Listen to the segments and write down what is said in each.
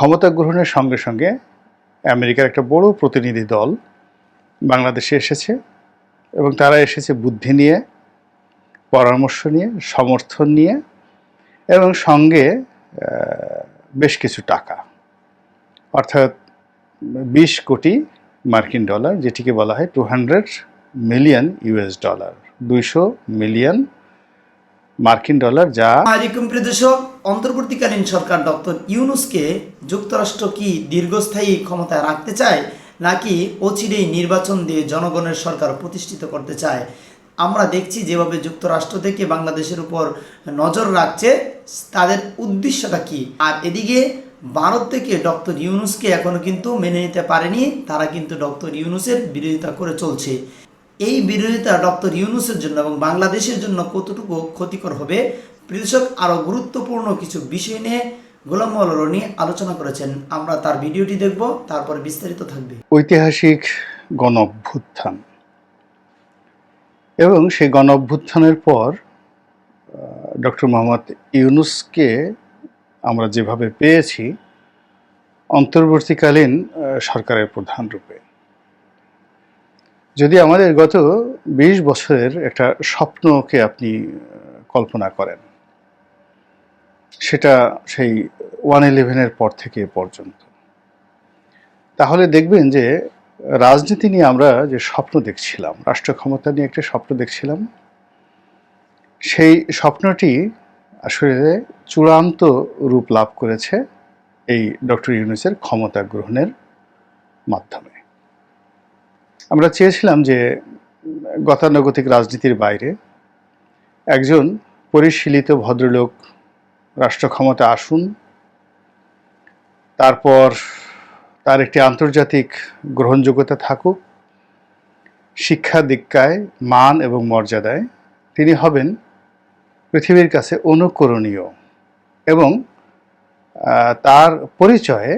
ক্ষমতা গ্রহণের সঙ্গে সঙ্গে আমেরিকার একটা বড় প্রতিনিধি দল বাংলাদেশে এসেছে এবং তারা এসেছে বুদ্ধি নিয়ে, পরামর্শ নিয়ে, সমর্থন নিয়ে এবং সঙ্গে বেশ কিছু টাকা। অর্থাৎ বিশ কোটি মার্কিন ডলার, যেটিকে বলা হয় two hundred million US dollar দুইশো মিলিয়ন মার্কিন ডলার যা প্রিয় দর্শক, অন্তর্বর্তীকালীন সরকার ডক্টর ইউনুসকে যুক্তরাষ্ট্র কি দীর্ঘস্থায়ী ক্ষমতায় রাখতে চায়, নাকি অচিরেই নির্বাচন দিয়ে জনগণের সরকার প্রতিষ্ঠিত করতে চায়? আমরা দেখছি যেভাবে যুক্তরাষ্ট্র থেকে বাংলাদেশের উপর নজর রাখছে, তাদের উদ্দেশ্যটা কি? আর এদিকে ভারত থেকে ডক্টর ইউনুসকে এখনও কিন্তু মেনে নিতে পারেনি, তারা কিন্তু ডক্টর ইউনুসের বিরোধিতা করে চলছে। এই বিরোধিতা ডক্টর ইউনুসের জন্য এবং বাংলাদেশের জন্য কতটুকু ক্ষতিকর হবে? কৃষক আরও গুরুত্বপূর্ণ কিছু বিষয় নিয়ে গোলাম নিয়ে আলোচনা করেছেন। আমরা তার ভিডিওটি দেখব, তারপর বিস্তারিত থাকবে। ঐতিহাসিক গণ অভ্যুত্থান এবং সেই গণ অভ্যুত্থানের পর ডক্টর মোহাম্মদ ইউনুসকে আমরা যেভাবে পেয়েছি, অন্তর্বর্তীকালীন সরকারের প্রধান রূপে। যদি আমাদের গত বিশ বছরের একটা স্বপ্নকে আপনি কল্পনা করেন, সেটা সেই ওয়ান ইলেভেনের পর থেকে পর্যন্ত, তাহলে দেখবেন যে রাজনীতি নিয়ে আমরা যে স্বপ্ন দেখছিলাম রাষ্ট্র ক্ষমতা নিয়ে একটা স্বপ্ন দেখছিলাম, সেই স্বপ্নটি আসলে চূড়ান্ত রূপ লাভ করেছে এই ডক্টর ইউনুসের ক্ষমতা গ্রহণের মাধ্যমে। আমরা চেয়েছিলাম যে গতানুগতিক রাজনীতির বাইরে একজন পরিশীলিত ভদ্রলোক রাষ্ট্র ক্ষমতা আসুন, তারপর তার একটি আন্তর্জাতিক গ্রহণযোগ্যতা থাকুক, শিক্ষা দীক্ষায়, মান এবং মর্যাদায় তিনি হবেন পৃথিবীর কাছে অনুকরণীয় এবং তার পরিচয়ে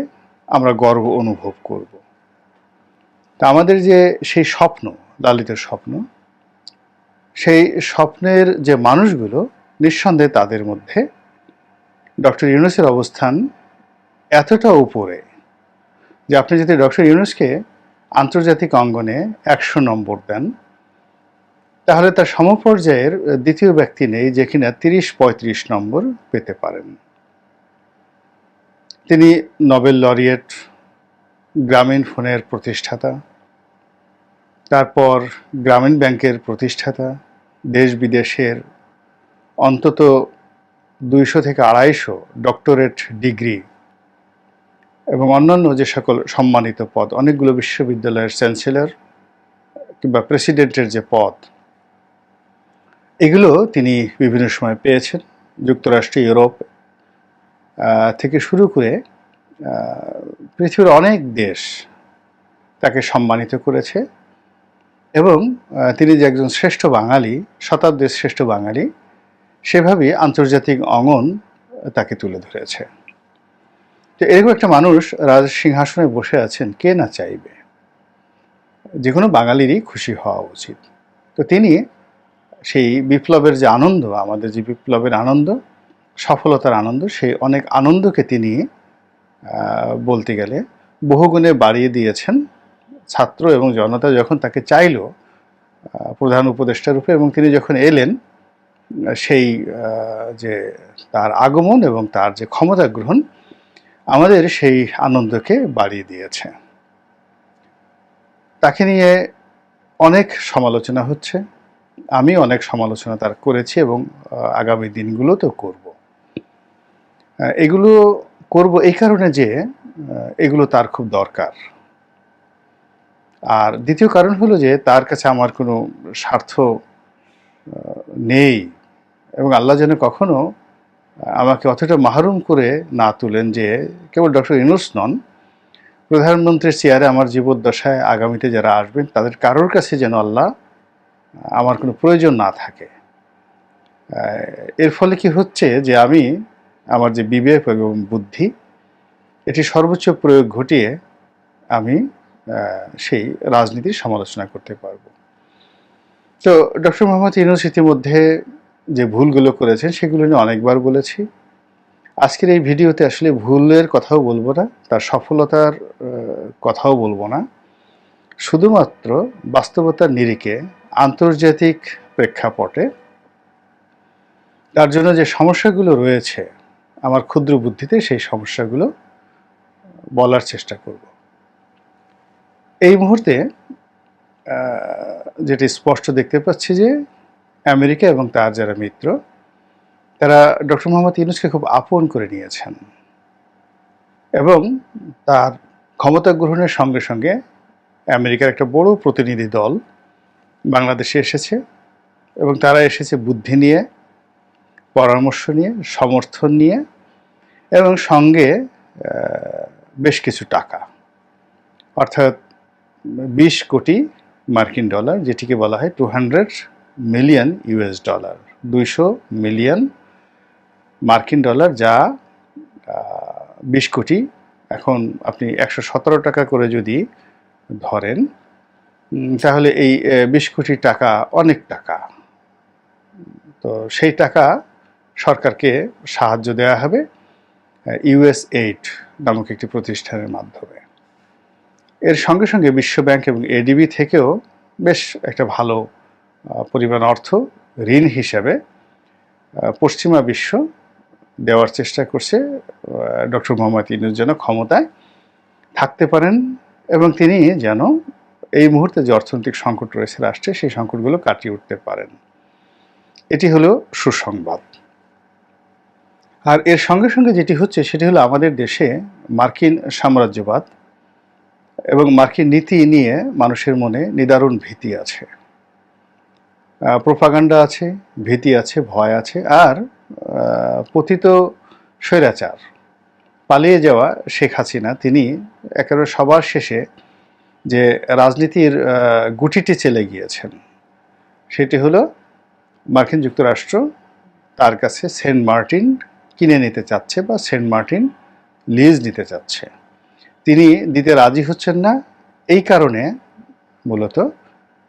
আমরা গর্ব অনুভব করব। তা আমাদের যে সেই স্বপ্ন লালিত স্বপ্ন, সেই স্বপ্নের যে মানুষগুলো নিঃসন্দেহে তাদের মধ্যে ডক্টর ইউনুসের অবস্থান এতটা উপরে যে আপনি যদি ডক্টর ইউনুসকে আন্তর্জাতিক অঙ্গনে একশো নম্বর দেন, তাহলে তার সমপর্যায়ের দ্বিতীয় ব্যক্তি নেই যে কিনা তিরিশ পঁয়ত্রিশ নম্বর পেতে পারেন। তিনি নোবেল লরিয়েট, গ্রামীণ ফোনের প্রতিষ্ঠাতা তারপর গ্রামীণ ব্যাংকের প্রতিষ্ঠাতা দেশ বিদেশের অন্তত দুইশো থেকে আড়াইশো ডক্টরেট ডিগ্রি এবং অন্যান্য যে সকল সম্মানিত পদ, অনেকগুলো বিশ্ববিদ্যালয়ের চ্যান্সেলর কিংবা প্রেসিডেন্টের যে পদ, এগুলো তিনি বিভিন্ন সময় পেয়েছেন। যুক্তরাষ্ট্র, ইউরোপ থেকে শুরু করে পৃথিবীর অনেক দেশ তাকে সম্মানিত করেছে। এবং তিনি যে একজন শ্রেষ্ঠ বাঙালি, শতাব্দীর শ্রেষ্ঠ বাঙালি, সেভাবেই আন্তর্জাতিক অঙ্গন তাকে তুলে ধরেছে। তো এরকম একটা মানুষ রাজ সিংহাসনে বসে আছেন, কে না চাইবে? যে কোনো বাঙালিরই খুশি হওয়া উচিত। তো তিনি সেই বিপ্লবের যে আনন্দ, আমাদের যে বিপ্লবের আনন্দ, সফলতার আনন্দ, সেই অনেক আনন্দকে তিনি বলতে গেলে বহুগুণে বাড়িয়ে দিয়েছেন। ছাত্র এবং জনতা যখন তাকে চাইল প্রধান উপদেষ্টা রূপে এবং তিনি যখন এলেন, সেই যে তার আগমন এবং তার যে ক্ষমতা গ্রহণ, আমাদের সেই আনন্দকে বাড়িয়ে দিয়েছে। তাকে নিয়ে অনেক সমালোচনা হচ্ছে। আমি অনেক সমালোচনা তার করেছি এবং আগামী দিনগুলোতেও করব। এগুলো করব এই কারণে যে এগুলো তার খুব দরকার। আর দ্বিতীয় কারণ হলো যে তার কাছে আমার কোনো স্বার্থ নেই এবং আল্লাহ যেন কখনো আমাকে অতটা মাহরুম করে না তুলেন যে কেবল ডক্টর ইনুস নন, প্রধানমন্ত্রীর চেয়ারে আমার জীবদ্দশায় আগামীতে যারা আসবেন, তাদের কারোর কাছে যেন আল্লাহ আমার কোনো প্রয়োজন না থাকে। এর ফলে কি হচ্ছে যে আমি আমার যে বিবেক এবং বুদ্ধি, এটি সর্বোচ্চ প্রয়োগ ঘটিয়ে আমি সেই রাজনীতির সমালোচনা করতে পারব। তো ডক্টর মোহাম্মদ ইউনুস ইতিমধ্যে যে ভুলগুলো করেছেন, সেগুলো নিয়ে অনেকবার বলেছি। আজকের এই ভিডিওতে আসলে ভুলের কথাও বলব না, তার সফলতার কথাও বলব না। শুধুমাত্র বাস্তবতার নিরিখে আন্তর্জাতিক প্রেক্ষাপটে তার জন্য যে সমস্যাগুলো রয়েছে, আমার ক্ষুদ্র বুদ্ধিতে সেই সমস্যাগুলো বলার চেষ্টা করব। এই মুহূর্তে যেটি স্পষ্ট দেখতে পাচ্ছি যে আমেরিকা এবং তার যারা মিত্র, তারা ডক্টর মোহাম্মদ ইউনুসকে খুব আপন করে নিয়েছেন এবং তার ক্ষমতা গ্রহণের সঙ্গে সঙ্গে আমেরিকার একটা বড় প্রতিনিধি দল বাংলাদেশে এসেছে এবং তারা এসেছে বুদ্ধি নিয়ে, পরামর্শ নিয়ে, সমর্থন নিয়ে এবং সঙ্গে বেশ কিছু টাকা। অর্থাৎ বিশ কোটি মার্কিন ডলার, যেটিকে বলা হয় two hundred million US dollar. দুইশো মিলিয়ন মার্কিন ডলার যা বিশ কোটি। এখন আপনি একশো সতেরো টাকা করে যদি ধরেন তাহলে এই বিশ কোটি টাকা অনেক টাকা। তো সেই টাকা সরকারকে সাহায্য দেওয়া হবে ইউএস এইড নামক একটি প্রতিষ্ঠানের মাধ্যমে। এর সঙ্গে সঙ্গে বিশ্বব্যাংক এবং এডিবি থেকেও বেশ একটা ভালো পরিমাণ অর্থ, ঋণ হিসাবে পশ্চিমা বিশ্ব দেওয়ার চেষ্টা করছে ডক্টর মোহাম্মদ ইনুর যেন ক্ষমতায় থাকতে পারেন এবং তিনি যেন এই মুহূর্তে যে অর্থনৈতিক সংকট রয়েছে রাষ্ট্রে সেই সংকটগুলো কাটিয়ে উঠতে পারেন। এটি হলো সুসংবাদ। আর এর সঙ্গে সঙ্গে যেটি হচ্ছে, সেটি হলো আমাদের দেশে মার্কিন সাম্রাজ্যবাদ এবং মার্কিন নীতি নিয়ে মানুষের মনে নিদারুণ ভীতি আছে। প্রোপাগান্ডা আছে, ভীতি আছে, ভয় আছে, আর পতিত স্বৈরাচার। পালিয়ে যাওয়া শেখ হাসিনা, তিনি একেবারে সবার শেষে যে রাজনীতির গুটিটি চেলে গিয়েছেন, সেটি হলো মার্কিন যুক্তরাষ্ট্র তার কাছে সেন্ট মার্টিন কিনে নিতে চাচ্ছে বা সেন্ট মার্টিন লিজ নিতে চাচ্ছে। তিনি দিতে রাজি হচ্ছেন না। এই কারণে মূলত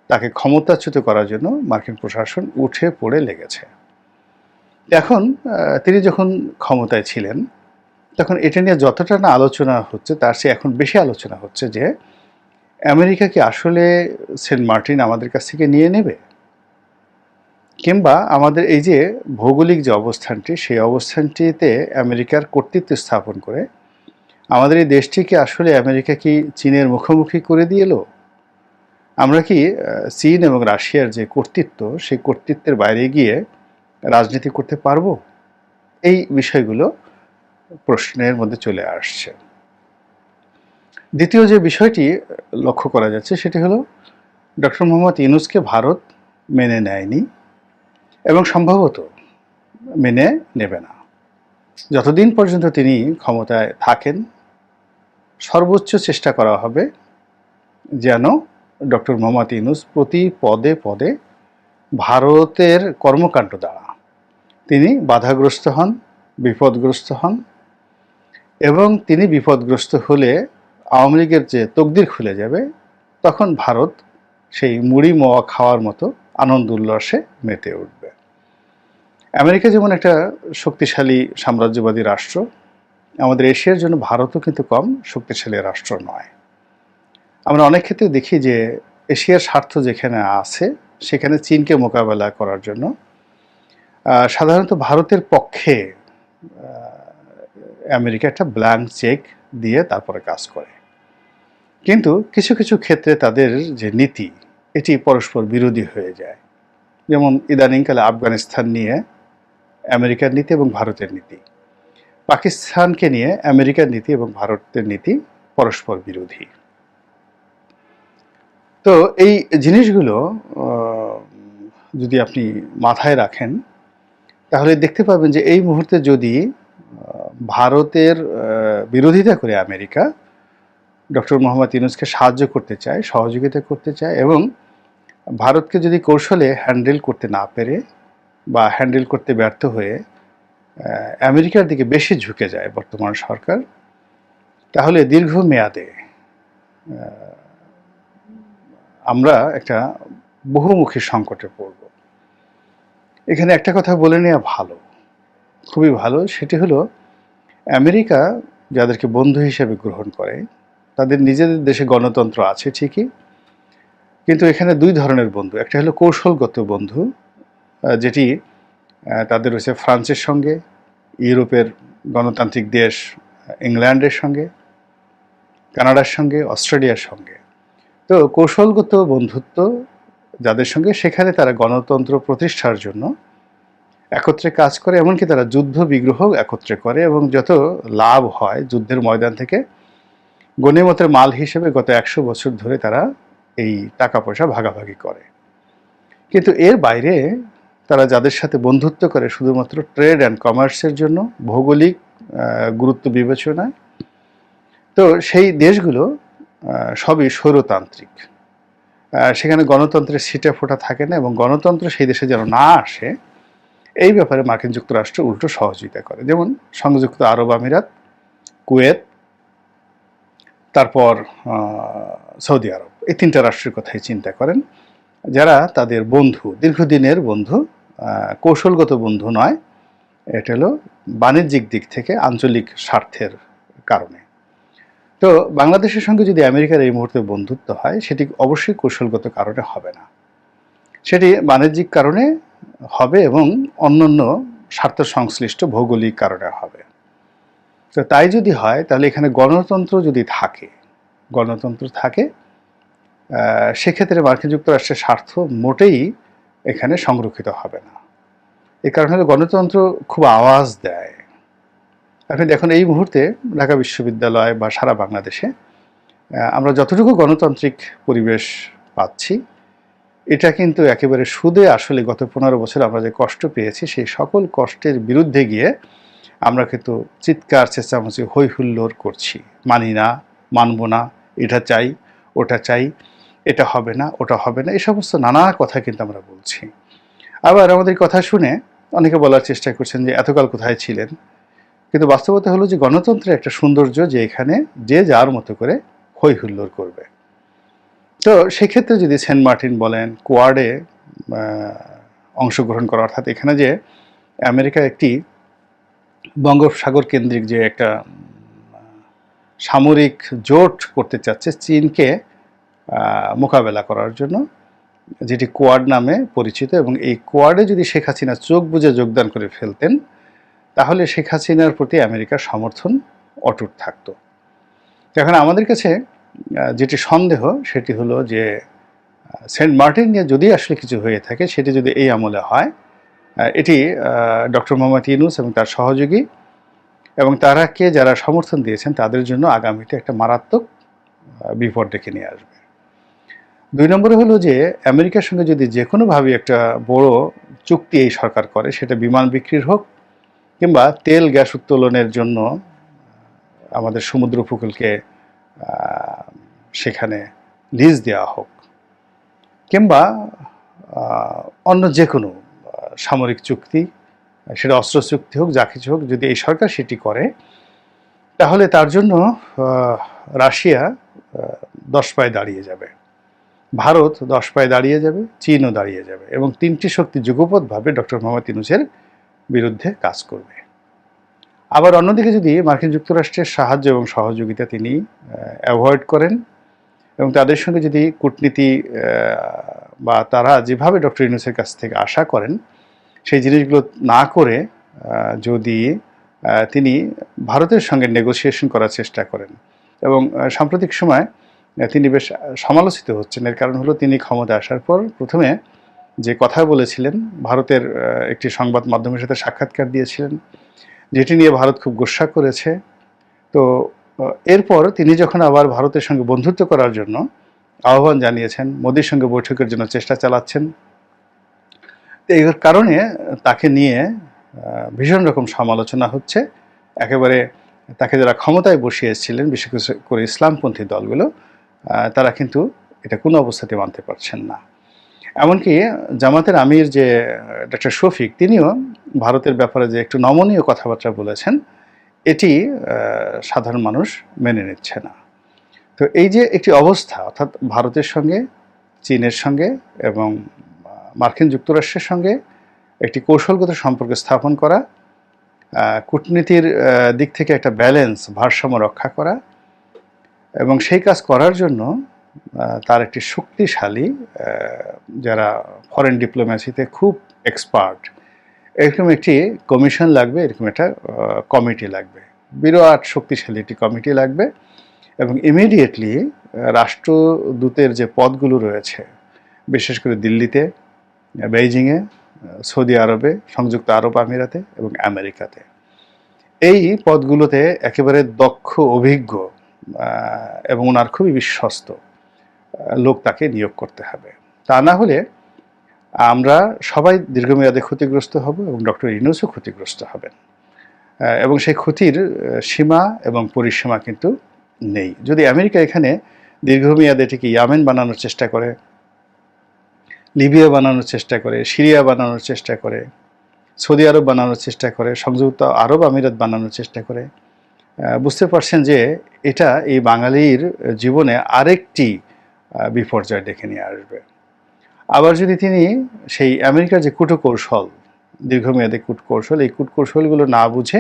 তাকে ক্ষমতাচ্যুত করার জন্য মার্কিন প্রশাসন উঠে পড়ে লেগেছে। এখন তিনি যখন ক্ষমতায় ছিলেন, তখন এটা নিয়ে যতটা না আলোচনা হচ্ছে, তার সে এখন বেশি আলোচনা হচ্ছে যে, আমেরিকা কি আসলে সেন্ট মার্টিন আমাদের কাছ থেকে নিয়ে নেবে? কিংবা আমাদের এই যে ভৌগোলিক যে অবস্থানটি, সেই অবস্থানটিতে আমেরিকার কর্তৃত্ব স্থাপন করে আমাদের এই দেশটিকে আসলে আমেরিকা কি চীনের মুখোমুখি করে দিয়ে এলো? আমরা কি চীন এবং রাশিয়ার যে কর্তৃত্ব, সেই কর্তৃত্বের বাইরে গিয়ে রাজনীতি করতে পারব? এই বিষয়গুলো প্রশ্নের মধ্যে চলে আসছে। দ্বিতীয় যে বিষয়টি লক্ষ্য করা যাচ্ছে সেটি হলো, ডক্টর মোহাম্মদ ইউনুসকে ভারত মেনে নেয়নি এবং সম্ভবত মেনে নেবে না। যতদিন পর্যন্ত তিনি ক্ষমতায় থাকেন সর্বোচ্চ চেষ্টা করা হবে যেন ডক্টর মোহাম্মদ ইউনুস প্রতি পদে পদে ভারতের কর্মকাণ্ড দ্বারা তিনি বাধাগ্রস্ত হন, বিপদগ্রস্ত হন এবং তিনি বিপদগ্রস্ত হলে আওয়ামী লীগের যে তকদির খুলে যাবে, তখন ভারত সেই মুড়ি মোয়া খাওয়ার মতো আনন্দ উল্লাসে মেতে উঠবে। আমেরিকা যেমন একটা শক্তিশালী সাম্রাজ্যবাদী রাষ্ট্র আমাদের এশিয়ার জন্য ভারতও কিন্তু কম শক্তিশালী রাষ্ট্র নয়। আমরা অনেক ক্ষেত্রে দেখি যে এশিয়ার স্বার্থ যেখানে আছে, সেখানে চীনকে মোকাবেলা করার জন্য সাধারণত ভারতের পক্ষে আমেরিকা একটা ব্ল্যাঙ্ক চেক দিয়ে তারপরে কাজ করে। কিন্তু কিছু কিছু ক্ষেত্রে তাদের যে নীতি, এটি পরস্পর বিরোধী হয়ে যায়। যেমন ইদানিংকালে আফগানিস্তান নিয়ে আমেরিকার নীতি এবং ভারতের নীতি। পাকিস্তানকে নিয়ে আমেরিকার নীতি এবং ভারতের নীতি পরস্পর বিরোধী। তো এই জিনিসগুলো যদি আপনি মাথায় রাখেন, তাহলে দেখতে পাবেন যে এই মুহূর্তে যদি ভারতের বিরোধিতা করে আমেরিকা, ডক্টর মোহাম্মদ ইউনুসকে সাহায্য করতে চায়, সহযোগিতা করতে চায় এবং ভারতকে যদি কৌশলে হ্যান্ডেল করতে না পেরে বা হ্যান্ডেল করতে ব্যর্থ হয়ে আমেরিকার দিকে বেশি ঝুঁকে যায় বর্তমান সরকার। তাহলে দীর্ঘমেয়াদে আমরা একটা বহুমুখী সংকটে পড়ব। এখানে একটা কথা বলে নেওয়া ভালো, খুবই ভালো। সেটি হলো, আমেরিকা যাদেরকে বন্ধু হিসেবে গ্রহণ করে, তাদের নিজেদের দেশে গণতন্ত্র আছে ঠিকই, কিন্তু এখানে দুই ধরনের বন্ধু। একটা হলো কৌশলগত বন্ধু যেটি তাদের রয়েছে ফ্রান্সের সঙ্গে, ইউরোপের গণতান্ত্রিক দেশ ইংল্যান্ডের সঙ্গে, কানাডার সঙ্গে, অস্ট্রেলিয়ার সঙ্গে। তো কৌশলগত বন্ধুত্ব যাদের সঙ্গে, সেখানে তারা গণতন্ত্র প্রতিষ্ঠার জন্য একত্রে কাজ করে, এমনকি তারা যুদ্ধ বিগ্রহ একত্রে করে এবং যত লাভ হয় যুদ্ধের ময়দান থেকে, গণিমতের মাল হিসেবে গত একশো বছর ধরে তারা এই টাকা পয়সা ভাগাভাগি করে। কিন্তু এর বাইরে তারা যাদের সাথে বন্ধুত্ব করে শুধুমাত্র ট্রেড অ্যান্ড কমার্সের জন্য, ভৌগোলিক গুরুত্ব বিবেচনায়, তো সেই দেশগুলো সবই স্বৈরতান্ত্রিক। সেখানে গণতন্ত্রের সিটে ফোটা থাকে না এবং গণতন্ত্র সেই দেশে যেন না আসে, এই ব্যাপারে মার্কিন যুক্তরাষ্ট্র উল্টো সহযোগিতা করে। যেমন সংযুক্ত আরব আমিরাত, কুয়েত, তারপর সৌদি আরব, এই তিনটা রাষ্ট্রের কথাই চিন্তা করেন। যারা তাদের বন্ধু, দীর্ঘদিনের বন্ধু কৌশলগত বন্ধু নয়, এটা হলো বাণিজ্যিক দিক থেকে আঞ্চলিক স্বার্থের কারণে। তো বাংলাদেশের সঙ্গে যদি আমেরিকার এই মুহূর্তে বন্ধুত্ব হয়, সেটি অবশ্যই কৌশলগত কারণে হবে না। সেটি বাণিজ্যিক কারণে হবে এবং অন্যান্য স্বার্থ সংশ্লিষ্ট ভৌগোলিক কারণে হবে। তো তাই যদি হয়, তাহলে এখানে গণতন্ত্র যদি থাকে, গণতন্ত্র থাকে সেক্ষেত্রে মার্কিন যুক্তরাষ্ট্রের স্বার্থ মোটেই এখানে সংরক্ষিত হবে না। এ কারণে হলো গণতন্ত্র খুব আওয়াজ দেয়। আপনি দেখুন, এই মুহূর্তে ঢাকা বিশ্ববিদ্যালয় বা সারা বাংলাদেশে আমরা যতটুকু গণতান্ত্রিক পরিবেশ পাচ্ছি, এটা কিন্তু একেবারে সুদে আসলে গত পনেরো বছর আমরা যে কষ্ট পেয়েছি, সেই সকল কষ্টের বিরুদ্ধে গিয়ে আমরা কিন্তু চিৎকার, চেঁচামেচি হই হুল্লোড় করছি। মানি না, মানব না, এটা চাই, ওটা চাই। এটা হবে না, ওটা হবে না, এই সমস্ত নানা কথা কিন্তু আমরা বলছি। আবার আমাদের কথা শুনে অনেকে বলার চেষ্টা করছেন যে, এতকাল কোথায় ছিলেন? কিন্তু বাস্তবতা হলো যে, গণতন্ত্রের একটা সৌন্দর্য যে এখানে যে যার মতো করে হই হুল্লোড় করবে। তো সেক্ষেত্রে যদি সেন্ট মার্টিন বলেন কোয়ার্ডে অংশগ্রহণ করা, অর্থাৎ এখানে যে আমেরিকা একটি বঙ্গোপসাগর কেন্দ্রিক যে একটা সামরিক জোট করতে চাচ্ছে, চীনকে মোকাবেলা করার জন্য, যেটি কোয়াড নামে পরিচিত এবং এই কোয়াডে যদি শেখ হাসিনা চোখ বুজে যোগদান করে ফেলতেন, তাহলে শেখ হাসিনার প্রতি আমেরিকার সমর্থন অটুট থাকত। এখন আমাদের কাছে যেটি সন্দেহ, সেটি হলো যে সেন্ট মার্টিন নিয়ে যদি আসলে কিছু হয়ে থাকে, সেটি যদি এই আমলে হয় এটি ডক্টর মোহাম্মদ ইউনুস এবং তার সহযোগী এবং তারাকে যারা সমর্থন দিয়েছেন, তাদের জন্য আগামীতে একটা মারাত্মক বিপদ ডেকে নিয়ে আসবে। দুই নম্বরে হলো যে, আমেরিকার সঙ্গে যদি যে কোনোভাবে একটা বড় চুক্তি এই সরকার করে, সেটা বিমান বিক্রির হোক কিংবা তেল গ্যাস উত্তোলনের জন্য আমাদের সমুদ্র উপকূলকে সেখানে লিজ দেওয়া হোক কিংবা অন্য যে কোনো সামরিক চুক্তি, সেটা অস্ত্র চুক্তি হোক, যা কিছু হোক, যদি এই সরকার সেটি করে, তাহলে তার জন্য রাশিয়া দশ পায়ে দাঁড়িয়ে যাবে। ভারত দশ পায়ে দাঁড়িয়ে যাবে, চীনও দাঁড়িয়ে যাবে এবং তিনটি শক্তি যুগপৎভাবে ডক্টর মোহাম্মদ ইউনুসের বিরুদ্ধে কাজ করবে। আবার অন্যদিকে যদি মার্কিন যুক্তরাষ্ট্রের সাহায্য এবং সহযোগিতা তিনি অ্যাভয়েড করেন এবং তাদের সঙ্গে যদি কূটনীতি বা তারা যেভাবে ডক্টর ইউনুসের কাছ থেকে আশা করেন, সেই জিনিসগুলো না করে যদি তিনি ভারতের সঙ্গে নেগোসিয়েশন করার চেষ্টা করেন এবং সাম্প্রতিক সময় তিনি বেশ সমালোচিত হচ্ছেন। এর কারণ হলো তিনি ক্ষমতা আসার পর প্রথমে যে কথা বলেছিলেন, ভারতের একটি সংবাদ মাধ্যমের সাথে সাক্ষাৎকার দিয়েছিলেন, যেটি নিয়ে ভারত খুব গোসা করেছে। তো এরপর তিনি যখন আবার ভারতের সঙ্গে বন্ধুত্ব করার জন্য আহ্বান জানিয়েছেন, মোদীর সঙ্গে বৈঠকের জন্য চেষ্টা চালাচ্ছেন, এই কারণে তাকে নিয়ে ভীষণ রকম সমালোচনা হচ্ছে। একেবারে তাকে যারা ক্ষমতায় বসিয়েছিলেন বিশেষ করে ইসলামপন্থী দলগুলো তারা কিন্তু এটা কোনো অবস্থাতে মানতে পারছেন না। এমনকি জামাতের আমির যে ডক্টর শফিক, তিনিও ভারতের ব্যাপারে যে একটু নমনীয় কথাবার্তা বলেছেন, এটি সাধারণ মানুষ মেনে নিচ্ছে না। তো এই যে একটি অবস্থা, অর্থাৎ ভারতের সঙ্গে, চীনের সঙ্গে এবং মার্কিন যুক্তরাষ্ট্রের সঙ্গে একটি কৌশলগত সম্পর্ক স্থাপন করা কূটনীতির দিক থেকে একটা ব্যালেন্স, ভারসাম্য রক্ষা করা এবং সেই কাজ করার জন্য তার একটি শক্তিশালী যারা ফরেন ডিপ্লোম্যাসিতে খুব এক্সপার্ট এরকম একটি কমিশন লাগবে, এরকম একটা কমিটি লাগবে। বিরাট শক্তিশালী একটি কমিটি লাগবে এবং ইমিডিয়েটলি রাষ্ট্রদূতের যে পদগুলো রয়েছে, বিশেষ করে দিল্লিতে, বেইজিংয়ে, সৌদি আরবে, সংযুক্ত আরব আমিরাতে এবং আমেরিকাতে, এই পদগুলোতে একেবারে দক্ষ, অভিজ্ঞ এবং ওনার খুবই বিশ্বস্ত লোক তাকে নিয়োগ করতে হবে। তা না হলে আমরা সবাই দীর্ঘমেয়াদে ক্ষতিগ্রস্ত হব এবং ডক্টর ইনুসও ক্ষতিগ্রস্ত হবেন। এবং সেই ক্ষতির সীমা এবং পরিসীমা কিন্তু নেই। যদি আমেরিকা এখানে দীর্ঘমেয়াদে এটিকে ইয়ামেন বানানোর চেষ্টা করে, লিবিয়া বানানোর চেষ্টা করে, সিরিয়া বানানোর চেষ্টা করে, সৌদি আরব বানানোর চেষ্টা করে, সংযুক্ত আরব আমিরাত বানানোর চেষ্টা করে বুঝতে পারছেন যে এটা এই বাঙালির জীবনে আরেকটি বিপর্যয় ডেকে নিয়ে আসবে। আবার যদি তিনি সেই আমেরিকার যে কূটকৌশল, দীর্ঘমেয়াদী কূটকৌশল, এই কূটকৌশলগুলো না বুঝে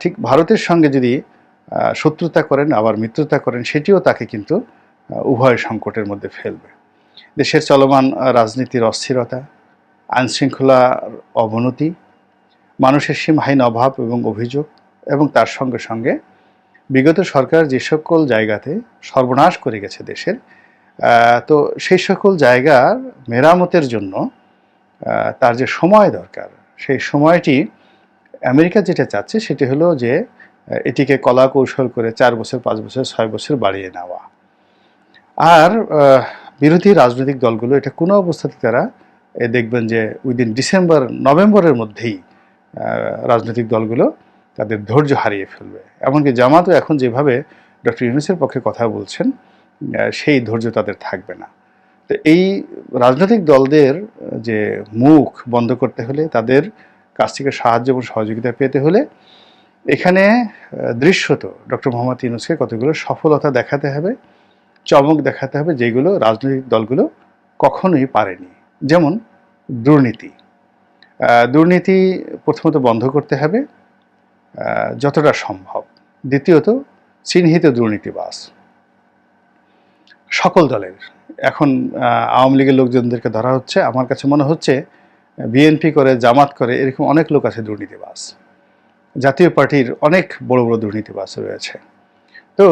ঠিক ভারতের সঙ্গে যদি শত্রুতা করেন, আবার মিত্রতা করেন, সেটিও তাকে কিন্তু উভয় সংকটের মধ্যে ফেলবে। দেশের চলমান রাজনীতির অস্থিরতা, আইনশৃঙ্খলার অবনতি, মানুষের সীমাহীন অভাব এবং অভিযোগ এবং তার সঙ্গে সঙ্গে বিগত সরকার যে সকল জায়গাতে সর্বনাশ করে গেছে দেশের তো সেই সকল জায়গার মেরামতের জন্য তার যে সময় দরকার, সেই সময়টি আমেরিকা যেটা চাচ্ছে সেটি হলো যে এটিকে কলা কৌশল করে চার বছর, পাঁচ বছর, ছয় বছর বাড়িয়ে নেওয়া। আর বিরোধী রাজনৈতিক দলগুলো এটা কোনো অবস্থাতে তারা দেখবেন যে উইদিন ডিসেম্বর, নভেম্বরের মধ্যেই রাজনৈতিক দলগুলো তাদের ধৈর্য হারিয়ে ফেলবে। এমনকি জামাতও এখন যেভাবে ডক্টর ইউনুসের পক্ষে কথা বলছেন সেই ধৈর্য তাদের থাকবে না। তো এই রাজনৈতিক দলদের যে মুখ বন্ধ করতে হলে, তাদের কাছ থেকে সাহায্য এবং সহযোগিতা পেতে হলে এখানে দৃশ্যত ডক্টর মোহাম্মদ ইউনুসকে কতগুলো সফলতা দেখাতে হবে, চমক দেখাতে হবে, যেগুলো রাজনৈতিক দলগুলো কখনোই পারেনি। যেমন দুর্নীতি। দুর্নীতি প্রথমত বন্ধ করতে হবে যতটা সম্ভব। দ্বিতীয়ত, চিহ্নিত দুর্নীতিবাস সকল দলের। এখন আওয়ামী লীগের লোকজনদেরকে ধরা হচ্ছে। আমার কাছে মনে হচ্ছে, বিএনপি করে, জামাত করে, এরকম অনেক লোক আছে দুর্নীতিবাস জাতীয় পার্টির অনেক বড় বড় দুর্নীতিবাস রয়েছে। তো,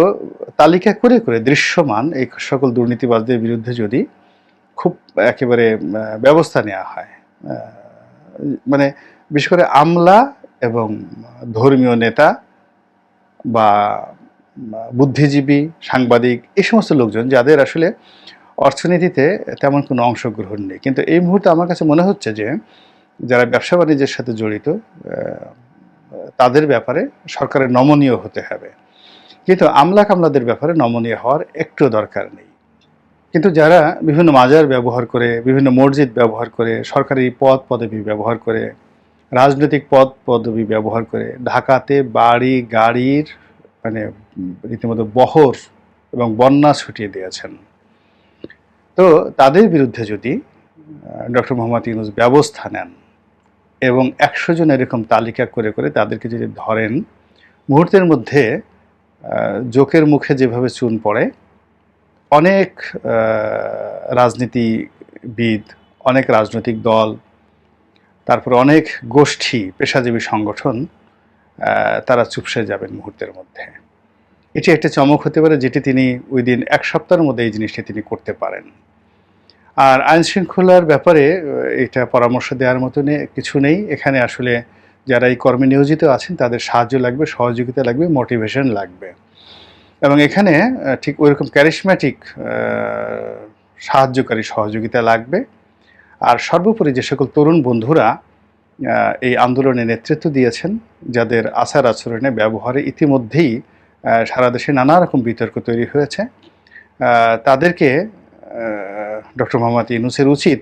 তালিকা করে করে দৃশ্যমান এই সকল দুর্নীতিবাজদের বিরুদ্ধে যদি খুব একেবারে ব্যবস্থা নেওয়া হয় মানে বিশেষ করে আমলা এবং ধর্মীয় নেতা বা বুদ্ধিজীবী, সাংবাদিক, এই সমস্ত লোকজন যাদের আসলে অর্থনীতিতে তেমন কোনো অংশগ্রহণ নেই। কিন্তু এই মুহূর্তে আমার কাছে মনে হচ্ছে যে, যারা ব্যবসা বাণিজ্যের সাথে জড়িত তাদের ব্যাপারে সরকারের নমনীয় হতে হবে। কিন্তু আমলা কামলাদের ব্যাপারে নমনীয় হওয়ার একটু দরকার নেই। কিন্তু যারা বিভিন্ন মাজার ব্যবহার করে, বিভিন্ন মসজিদ ব্যবহার করে, সরকারি পদ পদবি ব্যবহার করে রাজনৈতিক পদ পদবি ব্যবহার করে ঢাকাতে বাড়ি, গাড়ির মানে রীতিমতো বহর এবং বন্যা ছুটিয়ে দিয়েছেন। তো তাদের বিরুদ্ধে যদি ডক্টর মোহাম্মদ ইউনুস ব্যবস্থা নেন এবং একশো জন এরকম তালিকা করে করে তাদেরকে যদি ধরেন, মুহূর্তের মধ্যে জোকের মুখে যেভাবে চুন পড়ে, অনেক রাজনীতিবিদ, অনেক রাজনৈতিক দল তারপর অনেক গোষ্ঠী, পেশাজীবী সংগঠন তারা চুপসে যাবেন মুহূর্তের মধ্যে। এটি একটা চমক হতে পারে যেটি তিনি ওই দিন এক সপ্তাহের মধ্যে এই জিনিসটি তিনি করতে পারেন। আর আইন শৃঙ্খলার ব্যাপারে এটা পরামর্শ দেওয়ার মতো কিছু নেই। এখানে আসলে যারা এই কর্মে নিয়োজিত আছেন, তাদের সাহায্য লাগবে, সহযোগিতা লাগবে, মোটিভেশন লাগবে। এবং এখানে ঠিক ওইরকম ক্যারিসম্যাটিক সাহায্যকারী সহযোগিতা লাগবে। আর সর্বোপরি যে সকল তরুণ বন্ধুরা এই আন্দোলনে নেতৃত্ব দিয়েছেন, যাদের আচার আচরণে, ব্যবহারে ইতিমধ্যেই সারা দেশে নানা রকম বিতর্ক তৈরি হয়েছে। তাদেরকে ডক্টর মোহাম্মদ ইউনুসের উচিত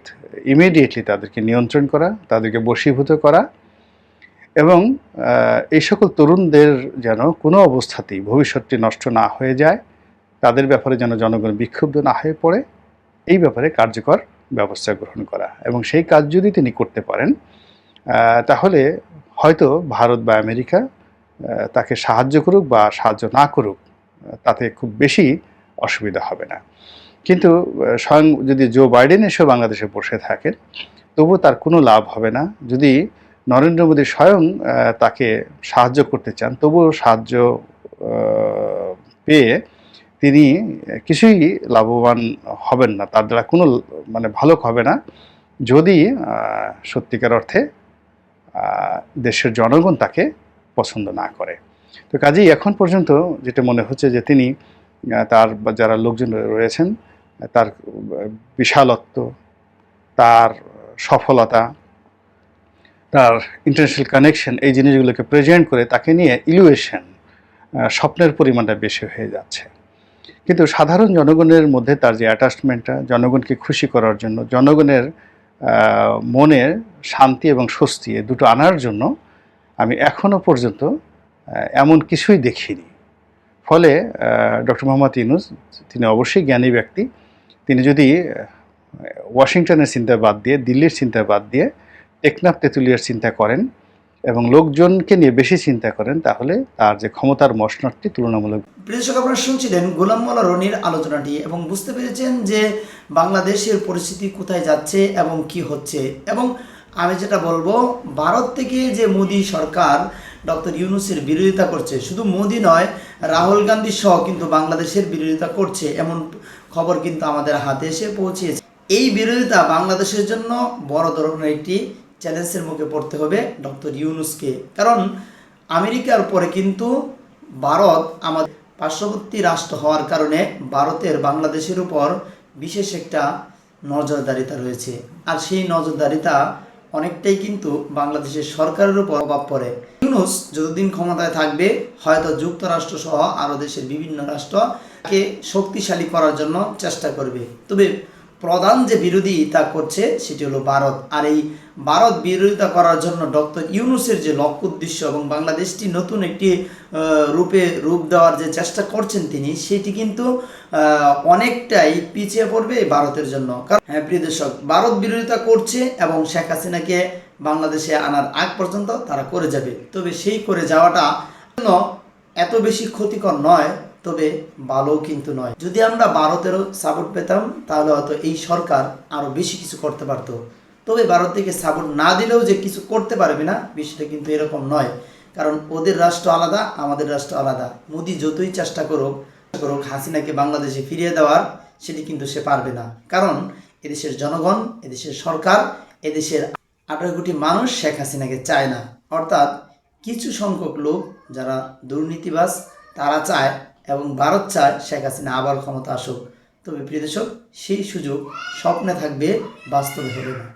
ইমিডিয়েটলি তাদেরকে নিয়ন্ত্রণ করা, তাদেরকে বশীভূত করা এবং এই সকল তরুণদের যেন কোনো অবস্থাতেই ভবিষ্যৎটি নষ্ট না হয়ে যায়, তাদের ব্যাপারে যেন জনগণ বিক্ষুব্ধ না হয়ে পড়ে, এই ব্যাপারে কার্যকর ব্যবস্থা গ্রহণ করা। এবং সেই কাজ যদি তিনি করতে পারেন তাহলে হয়তো ভারত বা আমেরিকা তাকে সাহায্য করুক বা সাহায্য না করুক, তাতে খুব বেশি অসুবিধা হবে না। কিন্তু স্বয়ং যদি জো বাইডেন এসে বাংলাদেশে বসে থাকেন, তবুও তার কোনো লাভ হবে না। যদি নরেন্দ্র মোদী স্বয়ং তাকে সাহায্য করতে চান, তবুও সাহায্য পেয়ে তিনি কিছুই লাভবান হবেন না, তার দ্বারা কোনো মানে ভালো হবে না। যদি সত্যিকার অর্থে দেশের জনগণ তাকে পছন্দ না করে। তো কাজেই এখন পর্যন্ত যেটা মনে হচ্ছে যে তিনি তার যারা লোকজন রয়েছেন, তার, বিশালত্ব, তার সফলতা, তার ইন্টারন্যাশনাল কানেকশন এই জিনিসগুলোকে প্রেজেন্ট করে তাকে নিয়ে ইলুয়েশন স্বপ্নের পরিমাণটা বেশি হয়ে যাচ্ছে। কিন্তু সাধারণ জনগণের মধ্যে তার যে অ্যাটাচমেন্টটা জনগণকে খুশি করার জন্য, জনগণের মনে শান্তি এবং স্বস্তি দুটো আনার জন্য আমি এখনও পর্যন্ত এমন কিছুই দেখিনি। ফলে ডক্টর মোহাম্মদ ইউনুস, তিনি অবশ্যই জ্ঞানী ব্যক্তি, তিনি যদি ওয়াশিংটনের চিন্তা বাদ দিয়ে, দিল্লির চিন্তা বাদ দিয়ে, টেকনাফ তেঁতুলিয়ার চিন্তা করেন এবং লোকজনকে নিয়ে বেশি চিন্তা করেন, তাহলে তার যে ক্ষমতার মসনদটি তুলনামূলক প্রিয় আপনারা শুনছিলেন গোলাম মোল্লা রনির আলোচনাটি এবং বুঝতে পেরেছেন যে বাংলাদেশের পরিস্থিতি কোথায় যাচ্ছে এবং কি হচ্ছে। এবং আমি যেটা বলব, ভারত থেকে যে মোদি সরকার ডক্টর ইউনুসের বিরোধিতা করছে, শুধু মোদি নয়, রাহুল গান্ধী সহ কিন্তু বাংলাদেশের বিরোধিতা করছে, এমন খবর কিন্তু আমাদের হাতে এসে পৌঁছেছে। এই বিরোধিতা বাংলাদেশের জন্য বড় ধরনের একটি চ্যালেঞ্জের মুখে পড়তে হবে ডক্টর ইউনুসকে। কারণ আমেরিকার পরে কিন্তু ভারত আমাদের পার্শ্ববর্তী রাষ্ট্র হওয়ার কারণে ভারতের বাংলাদেশের উপর বিশেষ একটা নজরদারিতা রয়েছে। আর সেই নজরদারিতা অনেকটাই কিন্তু বাংলাদেশের সরকারের উপর প্রভাব পড়ে। ইউনুস যতদিন ক্ষমতায় থাকবে, হয়তো যুক্তরাষ্ট্র সহ আরও দেশের বিভিন্ন রাষ্ট্রকে শক্তিশালী করার জন্য চেষ্টা করবে। তবে প্রধান যে বিরোধিতা করছে সেটি হলো ভারত। আর এই ভারত বিরোধিতা করার জন্য ডক্টর ইউনুসের যে লক্ষ্য উদ্দেশ্য এবং বাংলাদেশটি নতুন একটি রূপে রূপ দেওয়ার যে চেষ্টা করছেন তিনি, সেটি কিন্তু অনেকটাই পিছিয়ে পড়বে ভারতের জন্য। কারণ হ্যাঁ প্রিয় দর্শক, ভারত বিরোধিতা করছে এবং শেখ হাসিনাকে বাংলাদেশে আনার আগ পর্যন্ত তারা করে যাবে। তবে সেই করে যাওয়াটা এত বেশি ক্ষতিকর নয় তবে ভালো কিন্তু নয়। যদি আমরা ভারতেরও সাপোর্ট পেতাম, তাহলে হয়তো এই সরকার আরও বেশি কিছু করতে পারতো। তবে ভারত থেকে সাপোর্ট না দিলেও যে কিছু করতে পারবে না, বিষয়টা কিন্তু এরকম নয়। কারণ ওদের রাষ্ট্র আলাদা, আমাদের রাষ্ট্র আলাদা। মোদি যতই চেষ্টা করুক করুক, হাসিনাকে বাংলাদেশে ফিরিয়ে দেওয়ার, সেটি কিন্তু সে পারবে না। কারণ এদেশের জনগণ, এদেশের সরকার, এদেশের আঠারো কোটি মানুষ শেখ হাসিনাকে চায় না। অর্থাৎ কিছু সংখ্যক লোক যারা দুর্নীতিবাস তারা চায় এবং ভারত চায় শেখ হাসিনা আবার ক্ষমতা আসুক। তবে প্রিয় দর্শক, সেই সুযোগ স্বপ্নে থাকবে, বাস্তবে হবে না।